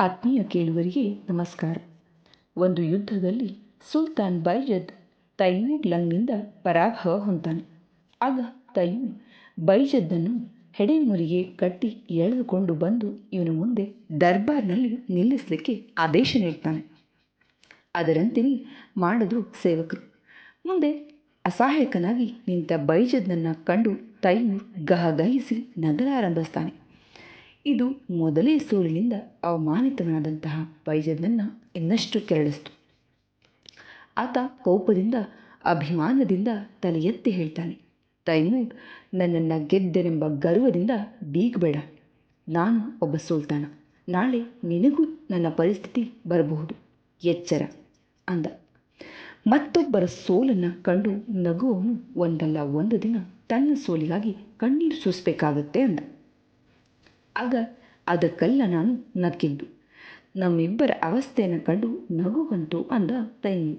ಆತ್ಮೀಯ ಕೇಳುವರಿಗೆ ನಮಸ್ಕಾರ. ಒಂದು ಯುದ್ಧದಲ್ಲಿ ಸುಲ್ತಾನ್ ಬೈಜದ್ ತೈಮೂರ್ಲಂಗ್ನಿಂದ ಪರಾಭವ ಹೊಂದಾನೆ. ಆಗ ತೈಮೂರ್ ಬೈಜದ್ದನ್ನು ಹೆಡೆಮುರಿಗೆ ಕಟ್ಟಿ ಎಳೆದುಕೊಂಡು ಬಂದು ಇವನು ಮುಂದೆ ದರ್ಬಾರ್ನಲ್ಲಿ ನಿಲ್ಲಿಸಲಿಕ್ಕೆ ಆದೇಶ ನೀಡ್ತಾನೆ. ಅದರಂತೆಯೇ ಮಾಡಿದ್ರು ಸೇವಕರು. ಮುಂದೆ ಅಸಹಾಯಕನಾಗಿ ನಿಂತ ಬೈಜದ್ದನ್ನು ಕಂಡು ತೈಮೂರ್ ಗಹಗಹಿಸಿ ನಗಲಾರಂಭಿಸ್ತಾನೆ ಇದು ಮೊದಲೇ ಸೋಲಿನಿಂದ ಅವಮಾನಿತನಾದಂತಹ ಬೈಜದನ್ನು ಇನ್ನಷ್ಟು ಕೆರಳಿಸ್ತು. ಆತ ಕೋಪದಿಂದ, ಅಭಿಮಾನದಿಂದ ತಲೆ ಎತ್ತಿ ಹೇಳ್ತಾನೆ, ತೈಮೂರ್, ನನ್ನನ್ನು ಗೆದ್ದರೆಂಬ ಗರ್ವದಿಂದ ಬೀಗಬೇಡ. ನಾನು ಒಬ್ಬ ಸುಲ್ತಾನ. ನಾಳೆ ನಿನಗೂ ನನ್ನ ಪರಿಸ್ಥಿತಿ ಬರಬಹುದು. ಎಚ್ಚರ ಅಂದ. ಮತ್ತೊಬ್ಬರ ಸೋಲನ್ನು ಕಂಡು ನಗುವವನು ಒಂದಲ್ಲ ಒಂದು ದಿನ ತನ್ನ ಸೋಲಿಗಾಗಿ ಕಣ್ಣೀರು ಸೂಸಬೇಕಾಗತ್ತೆ ಅಂದ. ಆಗ ಅದಕ್ಕೆಲ್ಲ ನಾನು ನಕ್ಕಿದ್ದು ನಮ್ಮಿಬ್ಬರ ಅವಸ್ಥೆಯನ್ನು ಕಂಡು ನಗು ಬಂತು ಅಂದ ತೈಮೂರ್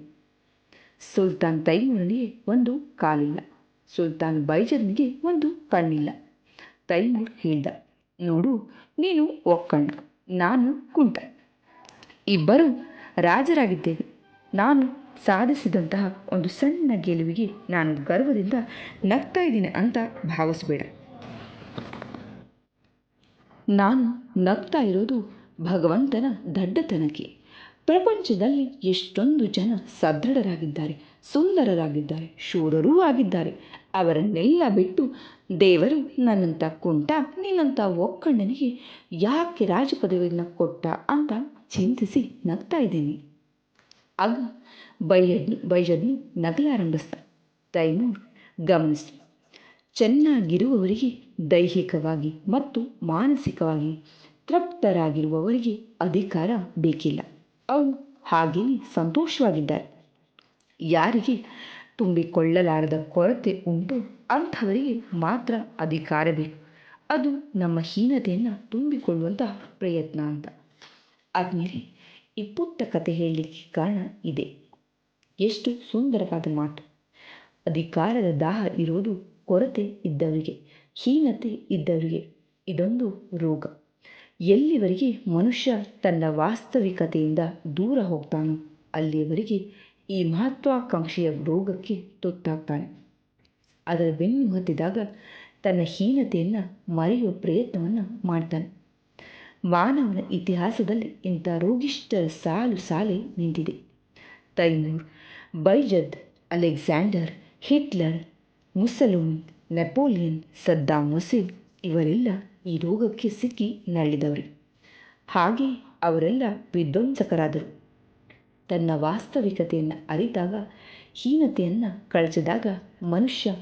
ಸುಲ್ತಾನ್ ತೈಮೂರನಿಗೆ ಒಂದು ಕಾಲಿಲ್ಲ. ಸುಲ್ತಾನ್ ಬೈಜರ್ನಿಗೆ ಒಂದು ಕಣ್ಣಿಲ್ಲ. ತೈಮೂರ್ ಹೇಳ್ದ, ನೋಡು, ನೀನು ಒಕ್ಕಣ್ಣ, ನಾನು ಕುಂಟ. ಇಬ್ಬರು ರಾಜರಾಗಿದ್ದೇವೆ. ನಾನು ಸಾಧಿಸಿದಂತಹ ಒಂದು ಸಣ್ಣ ಗೆಲುವಿಗೆ ನಾನು ಗರ್ವದಿಂದ ನಗ್ತಾ ಇದ್ದೀನಿ ಅಂತ ಭಾವಿಸ್ಬೇಡ. ನಾನು ನಗ್ತಾ ಇರೋದು ಭಗವಂತನ ದಡ್ಡತನಕ್ಕೆ. ಪ್ರಪಂಚದಲ್ಲಿ ಎಷ್ಟೊಂದು ಜನ ಸದೃಢರಾಗಿದ್ದಾರೆ, ಸುಂದರರಾಗಿದ್ದಾರೆ, ಶೂರರೂ ಆಗಿದ್ದಾರೆ. ಅವರನ್ನೆಲ್ಲ ಬಿಟ್ಟು ದೇವರು ನನ್ನಂಥ ಕುಂಟ ನಿನ್ನಂಥ ಒಕ್ಕಣ್ಣನಿಗೆ ಯಾಕೆ ರಾಜ ಪದವಿಯನ್ನು ಕೊಟ್ಟ ಅಂತ ಚಿಂತಿಸಿ ನಗ್ತಾ ಇದ್ದೀನಿ. ಆಗ ಬೈಜದ್ನು ಬೈಜದ್ನು ನಗಲಾರಂಭಿಸ್ತ ತೈಮೂರ್ ಗಮನಿಸಿ ಚೆನ್ನಾಗಿರುವವರಿಗೆ ದೈಹಿಕವಾಗಿ ಮತ್ತು ಮಾನಸಿಕವಾಗಿ ತೃಪ್ತರಾಗಿರುವವರಿಗೆ ಅಧಿಕಾರ ಬೇಕಿಲ್ಲ. ಅವು ಹಾಗೆಯೇ ಸಂತೋಷವಾಗಿದ್ದಾರೆ. ಯಾರಿಗೆ ತುಂಬಿಕೊಳ್ಳಲಾರದ ಕೊರತೆ ಉಂಟು, ಅಂಥವರಿಗೆ ಮಾತ್ರ ಅಧಿಕಾರ ಬೇಕು. ಅದು ನಮ್ಮ ಹೀನತೆಯನ್ನು ತುಂಬಿಕೊಳ್ಳುವಂತಹ ಪ್ರಯತ್ನ ಅಂತ. ಆದಮೇಲೆ ಈ ಪುಟ್ಟ ಕತೆ ಹೇಳಲಿಕ್ಕೆ ಕಾರಣ ಇದೆ. ಎಷ್ಟು ಸುಂದರವಾದ ಮಾತು. ಅಧಿಕಾರದ ದಾಹ ಇರೋದು ಕೊರತೆ ಇದ್ದವರಿಗೆ, ಹೀನತೆ ಇದ್ದವರಿಗೆ ಇದೊಂದು ರೋಗ. ಎಲ್ಲಿವರೆಗೆ ಮನುಷ್ಯ ತನ್ನ ವಾಸ್ತವಿಕತೆಯಿಂದ ದೂರ ಹೋಗ್ತಾನೋ, ಅಲ್ಲಿಯವರೆಗೆ ಈ ಮಹತ್ವಾಕಾಂಕ್ಷೆಯ ರೋಗಕ್ಕೆ ತುತ್ತಾಗ್ತಾನೆ. ಅದರ ಬೆನ್ನು ಹತ್ತಿದಾಗ ತನ್ನ ಹೀನತೆಯನ್ನು ಮರೆಯುವ ಪ್ರಯತ್ನವನ್ನು ಮಾಡ್ತಾನೆ. ಮಾನವನ ಇತಿಹಾಸದಲ್ಲಿ ಇಂಥ ರೋಗಿಷ್ಠರ ಸಾಲು ಸಾಲೆ ನಿಂತಿದೆ. Timur, ಬೈಜದ್, Alexander, Hitler Mussolini Napoleon Saddam Hussein ಇವರೆಲ್ಲ ಈ ರೋಗಕ್ಕೆ ಸಿಕ್ಕಿ ನರಳಿದವರು. ಹಾಗೆ ಅವರೆಲ್ಲ ವಿಧ್ವಂಸಕರಾದರು. ತನ್ನ ವಾಸ್ತವಿಕತೆಯನ್ನು ಅರಿತಾಗ, ಹೀನತೆಯನ್ನು ಕಳಚಿದಾಗ ಮನುಷ್ಯ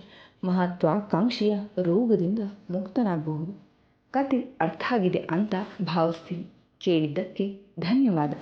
ಮಹತ್ವಾಕಾಂಕ್ಷೆಯ ರೋಗದಿಂದ ಮುಕ್ತನಾಗಬಹುದು. ಕತೆ ಅರ್ಥ ಆಗಿದೆ ಅಂತ ಭಾವಿಸ್ತೀನಿ. ಕೇಳಿದ್ದಕ್ಕೆ ಧನ್ಯವಾದ.